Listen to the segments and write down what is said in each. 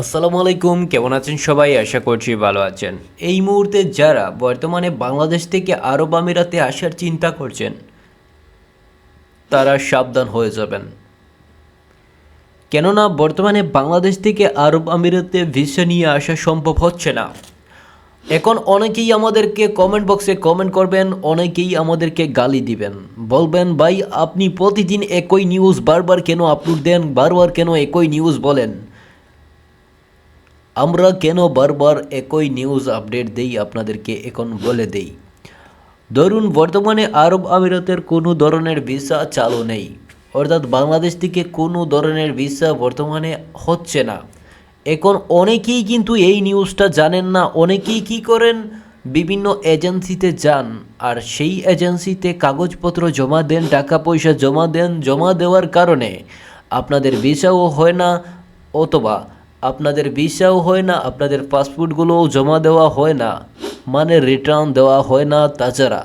আসসালামু আলাইকুম, কেমন আছেন সবাই? আশা করছি ভালো আছেন। এই মুহূর্তে যারা বর্তমানে বাংলাদেশ থেকে আরব আমিরাতে আসার চিন্তা করছেন, তারা সাবধান হয়ে যাবেন। কেননা বর্তমানে বাংলাদেশ থেকে আরব আমিরাতে ভিসা নিয়ে আসা সম্ভব হচ্ছে না। এখন অনেকেই আমাদেরকে কমেন্ট বক্সে কমেন্ট করবেন, অনেকেই আমাদেরকে গালি দিবেন। বলবেন, ভাই, আপনি প্রতিদিন একই নিউজ বারবার কেন আপলোড দেন? বারবার কেন একই নিউজ বলেন? আমরা কেন বারবার একই নিউজ আপডেট দেই আপনাদেরকে এখন বলে দেই? ধরুন, বর্তমানে আরব আমিরাতের কোনো ধরনের ভিসা চালু নেই। অর্থাৎ বাংলাদেশ থেকে কোনো ধরনের ভিসা বর্তমানে হচ্ছে না। এখন অনেকেই কিন্তু এই নিউজটা জানেন না। অনেকেই কি করেন? বিভিন্ন এজেন্সিতে যান আর সেই এজেন্সিতে কাগজপত্র জমা দেন টাকা পয়সা জমা দেন, জমা দেওয়ার কারণে আপনাদের ভিসাও হয় না অথবা আপনাদের ভিসাও হয় না, আপনাদের পাসপোর্টগুলোও জমা দেওয়া হয় না মানে রিটার্ন দেওয়া হয় না। তাছাড়া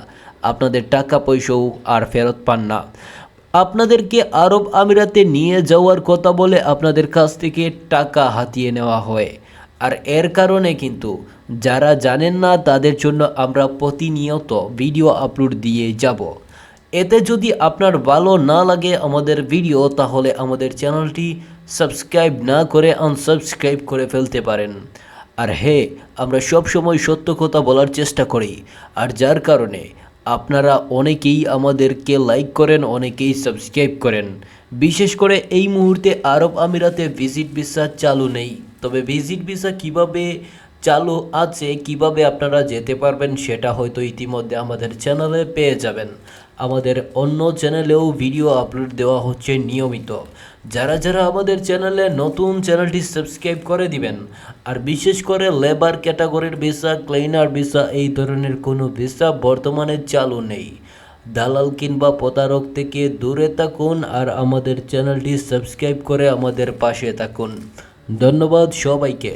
আপনাদের টাকা পয়সাও আর ফেরত পান না। আপনাদেরকে আরব আমিরাতে নিয়ে যাওয়ার কথা বলে আপনাদের কাছ থেকে টাকা হাতিয়ে নেওয়া হয়। আর এর কারণে কিন্তু যারা জানেন না, তাদের জন্য আমরা প্রতিনিয়ত ভিডিও আপলোড দিয়ে যাব। এতে যদি আপনার ভালো না লাগে আমাদের ভিডিও তাহলে আমাদের চ্যানেলটি সাবস্ক্রাইব না করে আনসাবস্ক্রাইব করে ফেলতে পারেন। আর হে, আমরা সব সময় সত্য কথা বলার চেষ্টা করি। আর যার কারণে আপনারা অনেকেই আমাদেরকে লাইক করেন, অনেকেই সাবস্ক্রাইব করেন। বিশেষ করে এই মুহূর্তে আরব আমিরাতে ভিজিট ভিসা চালু নেই। তবে ভিজিট ভিসা কীভাবে চালু আছে, কীভাবে আপনারা যেতে পারবেন সেটা হয়তো ইতিমধ্যে আমাদের চ্যানেলে পেয়ে যাবেন। আমাদের অন্য চ্যানেলেও ভিডিও আপলোড দেওয়া হচ্ছে নিয়মিত। যারা যারা আমাদের চ্যানেলে নতুন চ্যানেলটি সাবস্ক্রাইব করে দিবেন, আর বিশেষ করে লেবার ক্যাটাগরির ভিসা ক্লেইনার ভিসা, এই ধরনের কোনো ভিসা বর্তমানে চালু নেই। দালাল কিংবা প্রতারক থেকে দূরে থাকুন আর আমাদের চ্যানেলটি সাবস্ক্রাইব করে আমাদের পাশে থাকুন। ধন্যবাদ সবাইকে।